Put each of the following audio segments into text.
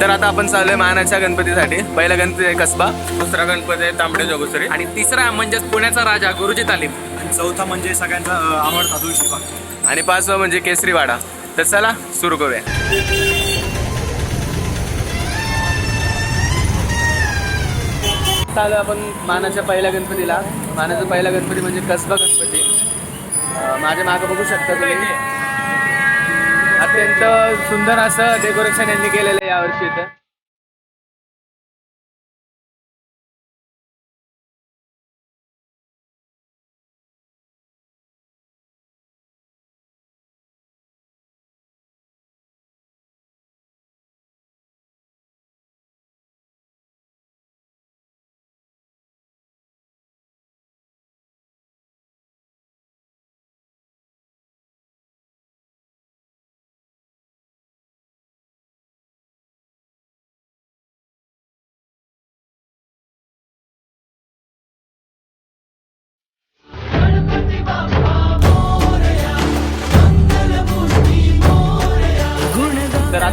तर आता आपण चाललोय मानाच्या गणपतीसाठी. पहिला गणपती आहे कसबा दुसरा गणपती आहे तांबडे जोगसरी आणि तिसरा म्हणजेच पुण्याचा राजा गुरुजी तालीम. आणि चौथा म्हणजे सगळ्यांचा आवडता तुळशीबाग आणि पाचवा म्हणजे केसरीवाडा. तर चला सुरू करूया. चालू आपण मानाच्या पहिल्या गणपतीला. मानाचा पहिला गणपती म्हणजे कसबा गणपती. माझ्या मागं बघू शकता तुम्ही. अत्यंत सुंदर असं डेकोरेशन यांनी केलेलं आहे यावर्षी इथं.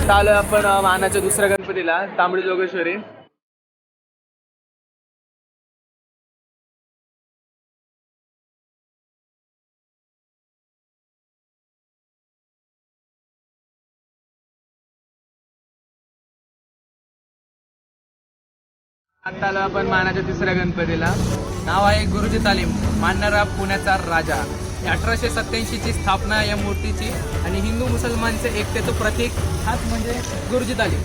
आता आलो आपण मानाच्या दुसऱ्या गणपतीला तांबडी जोगेश्वरी आता आलो आपण मानाच्या तिसऱ्या गणपतीला. नाव आहे गुरुजी तालीम मानणारा पुण्याचा राजा. अठराशे सत्याऐंशी ची स्थापना या मूर्तीची. आणि हिंदू मुसलमानचे एकतेचं प्रतीक हाच म्हणजे गुरुजीत तालीम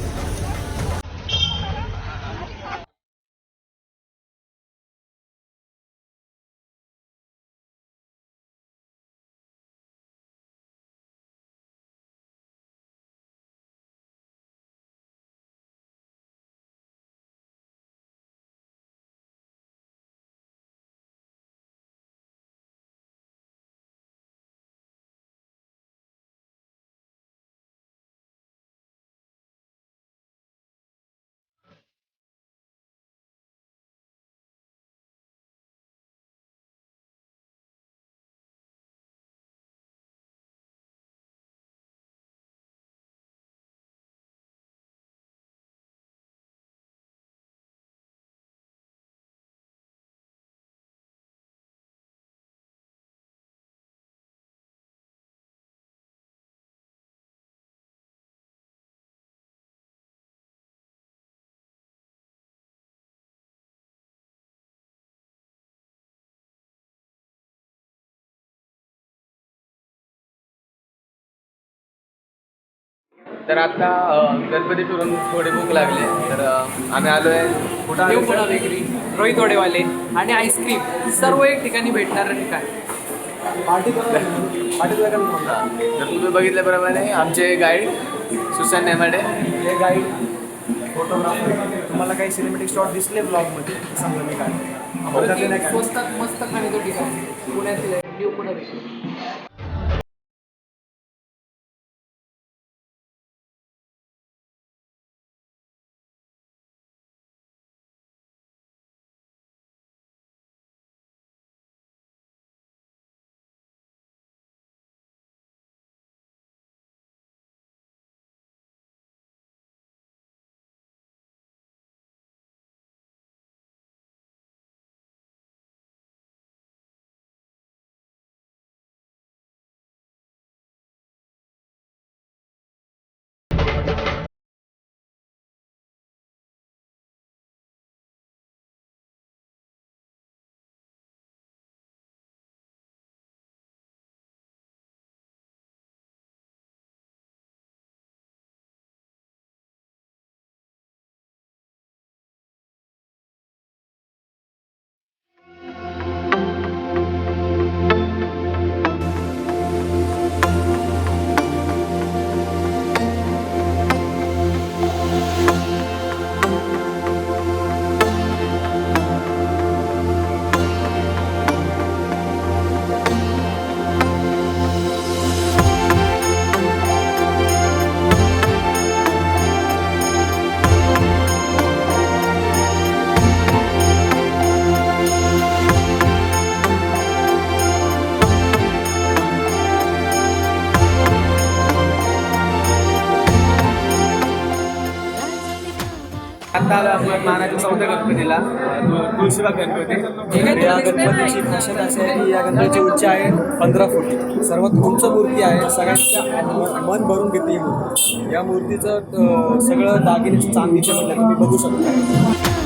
तर आता गणपती फिरून थोडी भूक लागली. तर आम्ही आलोय. कुठं आलोय देवपुरा सर? बेकरी रोहित वडेवाले आणि आईस्क्रीम. सर्व एक ठिकाणी भेटणारं ठिकाण तर तुम्ही बघितल्याप्रमाणे आमचे गाईड सुशांत नेमाडे. हे गाईड फोटोग्राफर तुम्हाला काही सिनेमॅटिक शॉट दिसले ब्लॉगमध्ये समजा मी काय. स्वस्तात मस्त खाण्याचं ठिकाण. पुण्यातील. आपण गणपतीला तुळशीबाग गणपती. गणपतीची भाषण अशी आहे की या गणपतीची उंची आहे पंधरा फूट. सर्वात उंच मूर्ती आहे सगळ्यांच्या मन भरून घेते ही मूर्ती. या मूर्तीचं सगळं दागिने चांदीचे म्हणलं तुम्ही बघू शकता.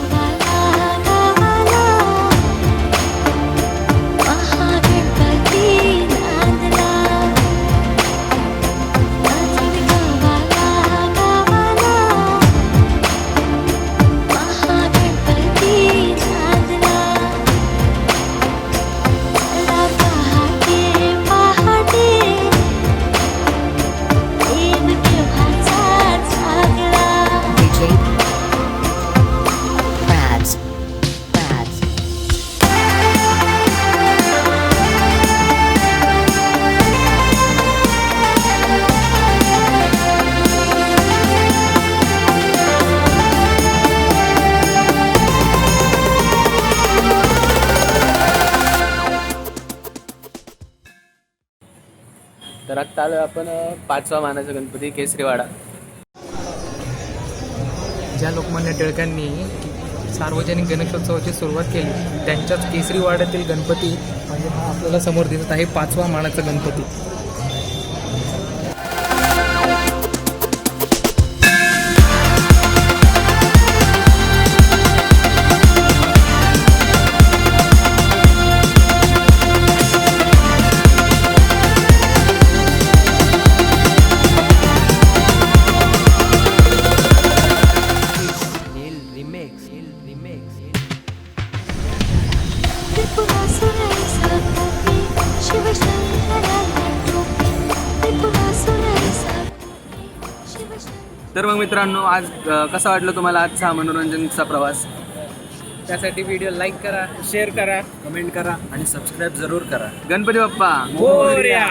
आत्ता आलो आपण पाचवा मानाचा गणपती केसरीवाडा. ज्या लोकमान्य टिळकांनी सार्वजनिक गणेशोत्सवाची सुरुवात केली त्यांच्याच केसरीवाड्यातील गणपती म्हणजे हा आपल्याला समोर दिसत आहे पाचवा मानाचा गणपती. तर मग मित्रांनो आज कसा वाटलं तुम्हाला आजचा मनोरंजनचा प्रवास? त्यासाठी व्हिडिओ लाईक करा शेअर करा कमेंट करा आणि सबस्क्राईब जरूर करा. गणपती बाप्पा मोरया.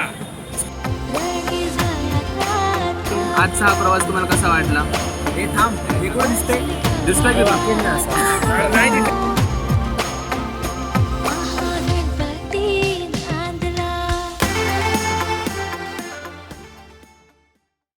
आजचा हा प्रवास तुम्हाला कसा वाटला? हे थांब हे कुठं दिसतंय? दिसतोय की बा? नाही